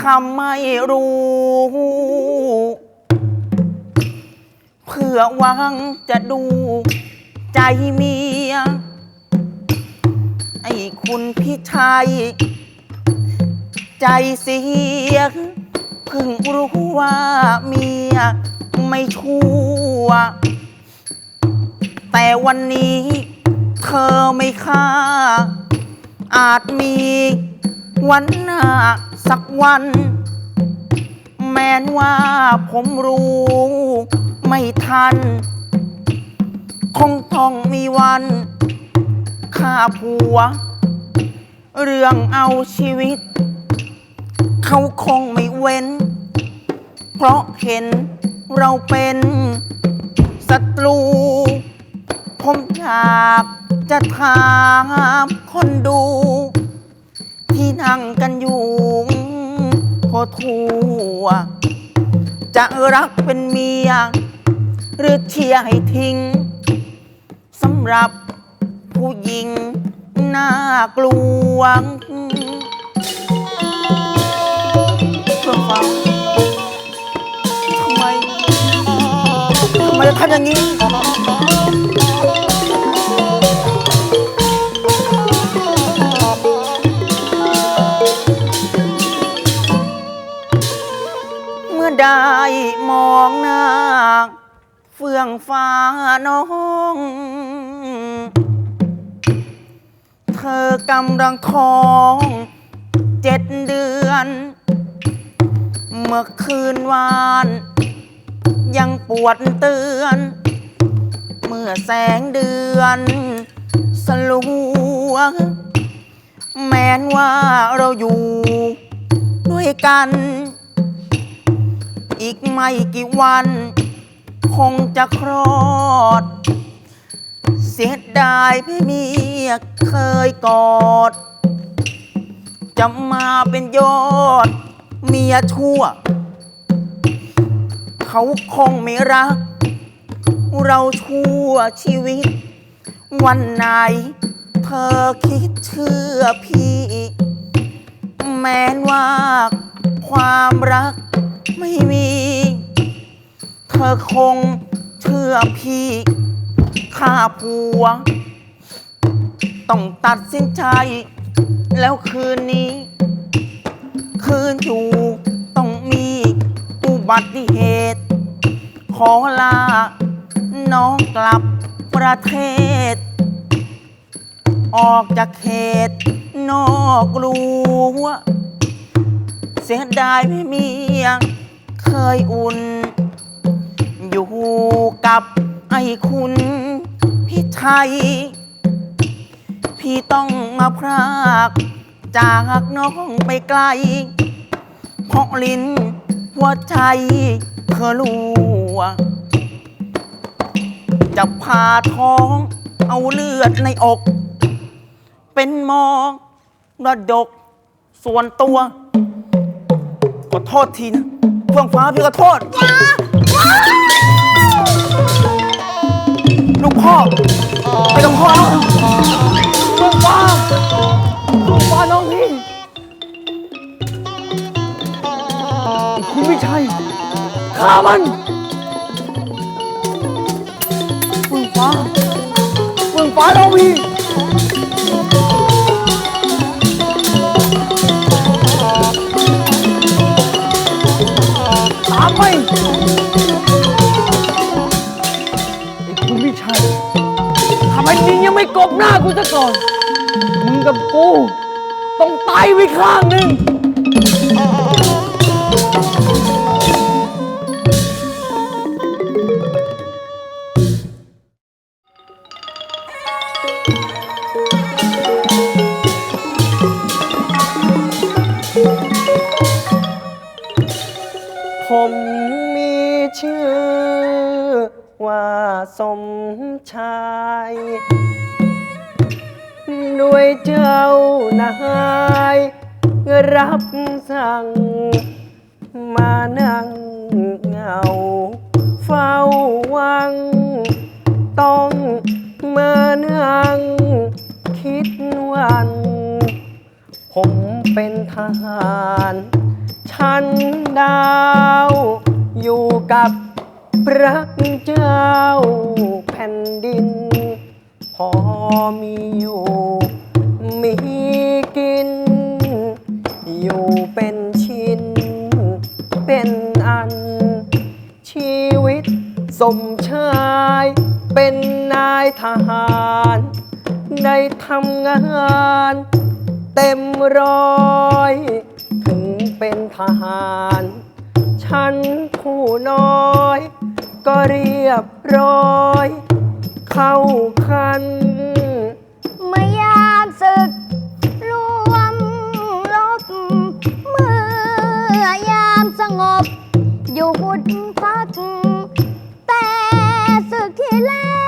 ทำไม่รู้ เพื่อหวังจะดูใจเมีย ไอ้คุณพี่ชัย ใจเสียเพิ่งรู้ว่าเมียไม่ชั่ว แต่วันนี้เธอไม่ค่า อาจมี วันหน้าสักวัน แม้นว่าผมรู้ไม่ทัน คงต้องมีวันฆ่าผัว เรื่องเอาชีวิต เขาคงไม่เว้น เพราะเห็นเราเป็นศัตรู ผมอยากจะถามคนดู นั่งกันอยู่พอทั่ว จะรักเป็นเมีย หรือเชียร์ให้ทิ้งสำหรับผู้หญิงน่ากลัวเพื่อฟังทำไมทำไมจะทำอย่างนี้ เฟื่องฟ้าน้อง เธอกำลังท้องเจ็ดเดือน เมื่อคืนวาน ยังปวดเตือน เมื่อแสงเดือน สลัว แม้นว่าเราอยู่ ด้วยกัน อีกไม่กี่วัน งจะคลอด เสียดายไม่มีเคยกอด จะมาเป็นยอด เมียชั่ว เขาคงไม่รัก เราชั่วชีวิต วันไหน เธอคิดเชื่อพี่ แม้นว่าความรักไม่มี ธอคงเชื่อพี่ข้าผัว ต้องตัดสินใจ แล้วคืนนี้ คืนอยู่ต้องมีอุบัติเหตุ ขอลา น้องกลับประเทศ ออกจากเขต นอกรั้วเสียดายไม่มีเคยอุ่น อยู่กับไอ้คุณพี่ชัย พี่ต้องมาพรากจากน้องไปไกล เพราะลิ้นหัวใจเธอรู้จะพาท้องเอาเลือดในอก เป็นมองระดกส่วนตัวขอโทษทีนะเฟื่องฟ้าพี่ขอโทษ ลูกพ่อไม่ต้องพ่อแล้วเฟื่องฟ้าฟ้าน้องพี่ คุณไม่ใช่ฆ่ามันเฟื่องฟ้าเฟื่องฟ้าน้องพี่ตามไป ไม่กบหน้ากูซะก่อน มึงกับกู ต้องตายไปข้างหนึ่ง ด้วยเจ้านายรับสั่ง มานั่งเงา เฝ้าวัง ต้องเมือนั่งคิดวัน ผมเป็นทหารชั้นดาว อยู่กับพระเจ้าแผ่นดิน พอมีอยู่ มีกิน อยู่เป็นชิ้น เป็นอัน ชีวิตสมชาย เป็นนายทหารได้ทำงาน เต็มร้อย ถึงเป็นทหาร ฉันผู้น้อย ก็เรียบร้อย เข้าคัน เมื่ยามศึกรวมลบ เมื่อยามสงบ อยู่หุดพัก แต่ศึกที่แล้ว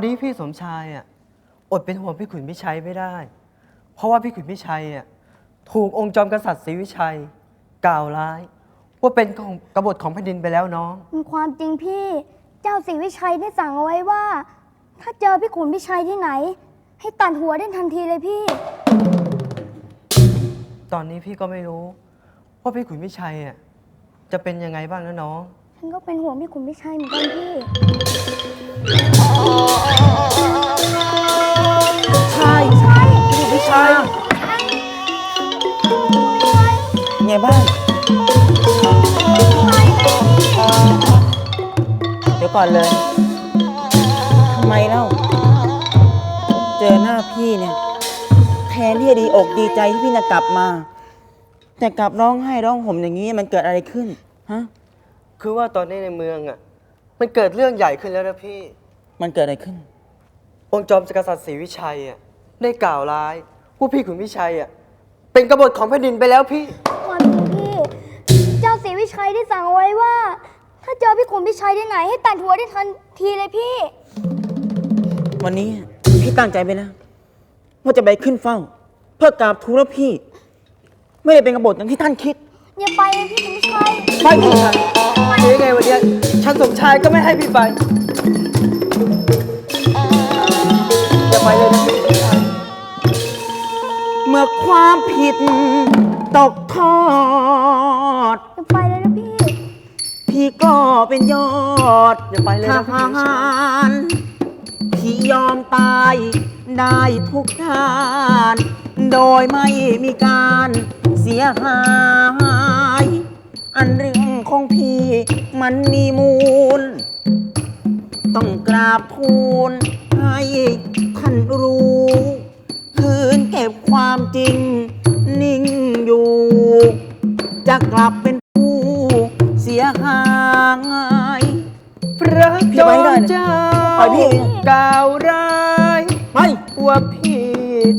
นนี้พี่สมชายอะอดเป็นห่วงพี่ขุนพิชัยไม่ได้ เพราะว่าพี่ขุนพิชัยอะถูกองค์จอมกษัตริย์ศรีวิชัย กล่าวร้าย ว่าเป็นของกบฏของแผ่นดินไปแล้วน้องมันความจริงพี่เจ้าศรีวิชัยได้สั่งเอาไว้ว่า ถ้าเจอพี่ขุนพี่ชัยที่ไหน ให้ตัดหัวได้ทันทีเลยพี่ ตอนนี้พี่ก็ไม่รู้ว่าพี่ขุนพิชัยอะจะเป็นยังไงบ้างนะน้อง ฉันก็เป็นห่วงพี่ขุนพี่ชัยเหมือนกันพี่ พี่ชายไงบ้าง เดี๋ยวก่อนเลยทำไมเล่า เจอหน้าพี่เนี่ย แทนที่จะดีอกดีใจที่พี่จะกลับมา แต่กลับร้องไห้ร้องห่มอย่างนี้มันเกิดอะไรขึ้น ฮะ คือว่าตอนนี้ในเมืองอะ มันเกิดเรื่องใหญ่ขึ้นแล้วนะพี่ มันเกิดอะไรขึ้น องค์จอมกษัตริย์ศรีวิชัยอะได้กล่าวร้าย ว่าพี่ขุนพิชัยอะเป็นกบฏของแผ่นดินไปแล้วพี่ ความจริงพี่ เจ้าศรีวิชัยได้สั่งเอาไว้ว่า ถ้าเจอพี่ขุนพี่ชัยที่ไหนให้ตัดหัวได้ทันทีเลยพี่ วันนี้พี่ตั้งใจไปแล้วว่าจะไปขึ้นเฝ้า เพื่อกราบทูลว่าพี่ ไม่ได้เป็นกบฏอย่างที่ท่านคิด อย่าไปเลยพี่ขุนพี่ชัยไปพี่ชายเดี๋ยวยังไงวันเนี้ยฉันสมชายก็ไม่ให้พี่ไปอย่าไปเลยนะพี่ชายเมื่ อความผิดตกทอดอย่าไปเลยนะพี่ พี่ก็เป็นยอดอย่าไปเลยทนะพี่หารที่ยอมตายได้ทุกท่าน โดยไม่มีการเสียหาย อันเรื่องของพี่มันมีมูล ต้องกราบทูลให้ท่านรู้ คืนเก็บความจริง นิ่งอยู่ จะกลับเป็นผู้เสียหายพระจอมเจ้าปล่อยพี่ กล่าวร้ายไปว่าพี่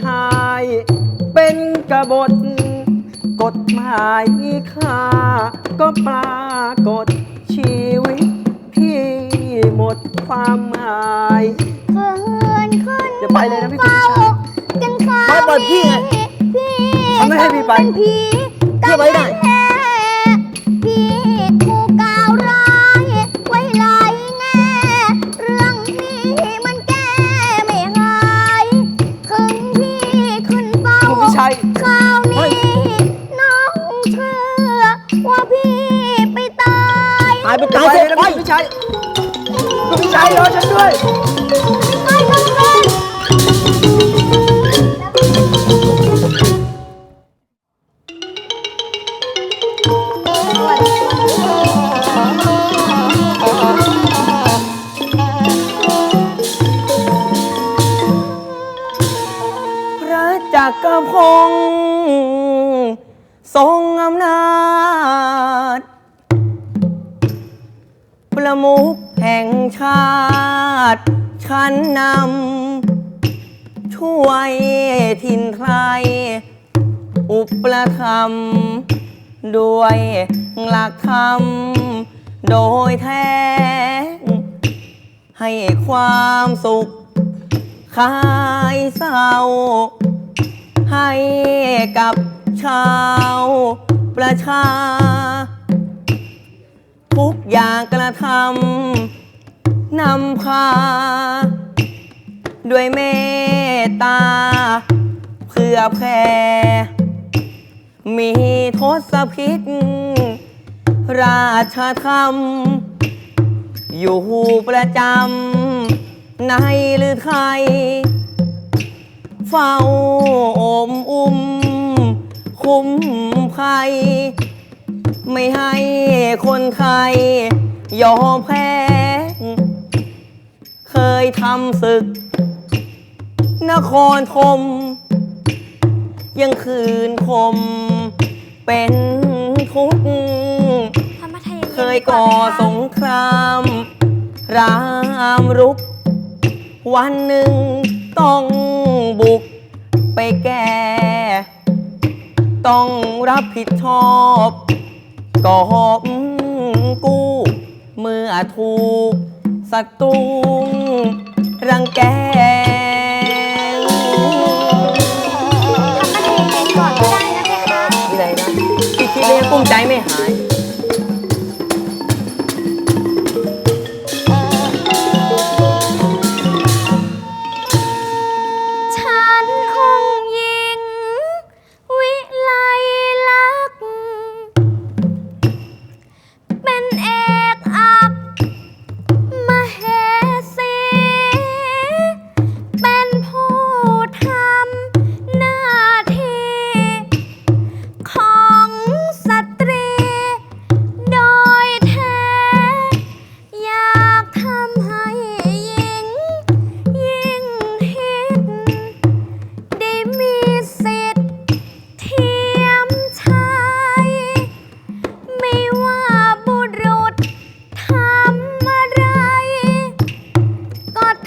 ชาย เป็นกบฏ กฎหมายข้าก็ปรากฏชีวิต พี่หมดความหมายเขินขึ้นอย่าไปเลยนะพี่ขุนพิชัย จนข้าไม่ปล่อยพี่ไงพี่ฉันไม่ให้พี่ไปเป็นผีพี่ไว้ได้แน่พี่ถูกกล่าวร้ายไว้หลายแง่เรื่องพี่มันแก้ไม่หายถึงพี่ขึ้นเฝ้าคุณพิชัยคราวนี้น้องเชื่อว่าพี่ไปตาย ตายไปอย่าตายไปเสเลร็ยจนะไปพี่ชัยพี่ชัยรอฉันด้วย ประมุขแห่งชาติ ชั้นนำ ช่วยถิ่นไทย อุปถัมภ์ด้วยหลักธรรม โดยแท้ ให้ความสุขคลายเศร้า ให้กับชาวประชา ทุกอย่างกระทำนำพา ด้วยเมตตา เพื่อแผ่มีทศพิษ ราชธรรม อยู่ประจำในหรือไทย เฝ้าอมอุ้ม คุ้มภัย ไม่ให้คนไทย ยอมแพ้ เคยทำศึก นครธมยังคืนคม เป็นทุกข์เคยก่อสงคราม รามรุก วันหนึ่งต้องบุกไปแก้ต้องรับผิดชอบ กอบกู้ เมื่อถูกศัตรูรังแก ทำให้เย็นๆก่อนก็ได้นะเพคะ ที่ไหนนะพี่คิดแล้วยังกุ้มใจไม่หา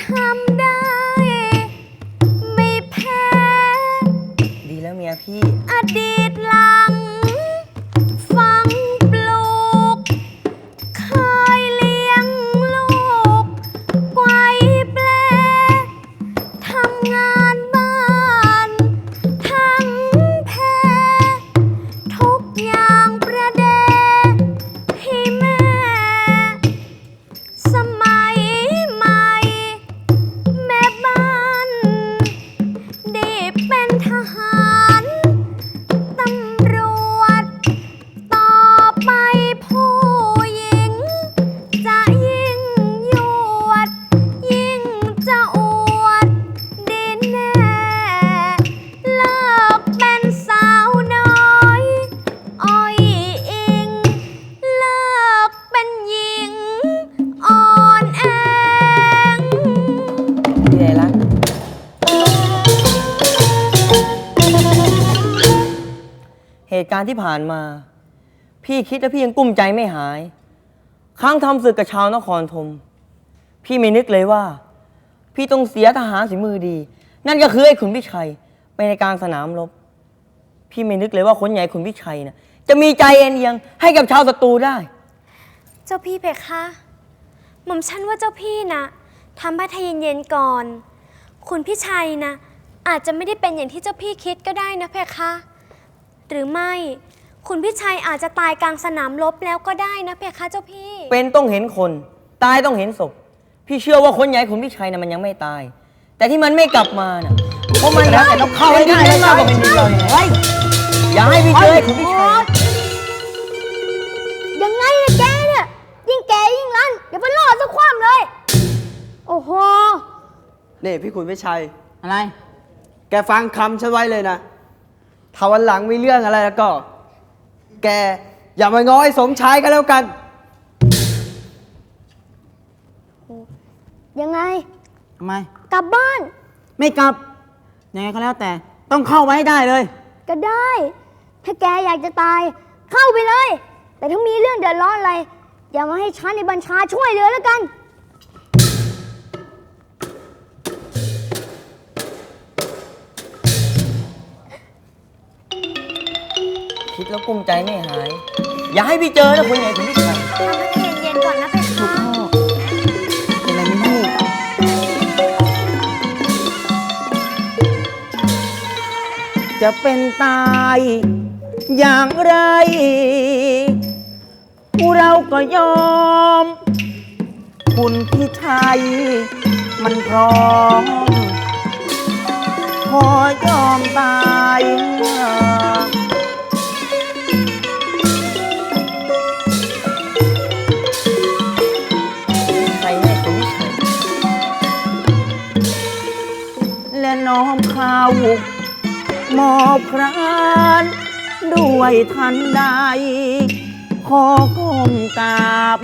ก็ ที่ผ่านมา พี่คิดแล้วพี่ยังกุ้มใจไม่หาย ครั้งทำศึกกับชาวนครธมพี่ไม่นึกเลยว่า พี่ต้องเสียทหารสีมือดี นั่นก็คือไอ้ขุนพิชัยไปในกลางสนามรบ พี่ไม่นึกเลยว่าคนใหญ่ขุนพิชัยนะจะมีใจเอ็นเอียงให้กับชาวศัตรูได้ เจ้าพี่เพคะหม่อมฉันว่าเจ้าพี่นะทำให้ทายเย็นๆก่อน คุณพี่ชัยนะ อาจจะไม่ได้เป็นอย่างที่เจ้าพี่คิดก็ได้นะเพคะ หรือไม่ คุณพี่ชัยอาจจะตายกลางสนามรบแล้วก็ได้นะเพคะเจ้าพี่ เป็นต้องเห็นคน ตายต้องเห็นศพ พี่เชื่อว่าคนใหญ่ขุนพิชัยนะมันยังไม่ตาย แต่ที่มันไม่กลับมาน่ะเพราะมันรักแต่ต้องเข้าให้ได้มากกว่าเป็นดีเราเนี่ยเฮ้ยอย่าให้พี่เจอไอ้ขุนพิชัยยังไงนะแกเนี่ยยิ่งแกยิ่งรันเดี๋ยวมันรอดสักความเลย โอ้โห นี่พี่ขุนพิชัย อะไร แกฟังคำฉันไว้เลยนะ ถ้าวันหลังมีเรื่องอะไรแล้วก็ แกอย่ามาง้อไอ้สมชายกันแล้วกัน ยังไง ทำไม กลับบ้านไม่กลับ ยังไงก็แล้วแต่ ต้องเข้าไว้ให้ได้เลย ก็ได้ ถ้าแกอยากจะตาย เข้าไปเลย แต่ถ้ามีเรื่องเดือดร้อนอะไร อย่ามาให้ฉันในบัญชาช่วยเหลือแล้วกัน คิดแล้วกุ้มใจไม่หาย อย่าให้พี่เจอนะคนใหญ่ขุนพิชัยทำให้เย็นๆก่อนนะเพคะเป็นไรไม่รู้จะเป็นตาย อย่างไร เราก็ยอม คุณพี่ชัยมันพร้อม ขอยอมตาย น้อมเข้ามอบพรานด้วยทันใด ขอก้มกราบ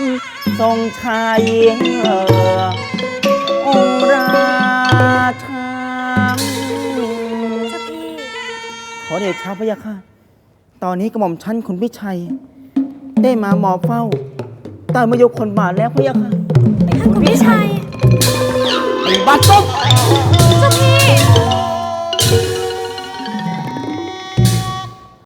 ทรงชัยเอ่อองค์ราชาเจ้าพี่ขอเดชะพระยาค่ะ ตอนนี้กระหม่อมชั้นคุณพิชัย ได้มาหมอบเฝ้าตามมายกคนบาทแล้วพระยาค่ะ ท่านคุณพี่ชัย ไอ้บัตรซุก เจ้าพี่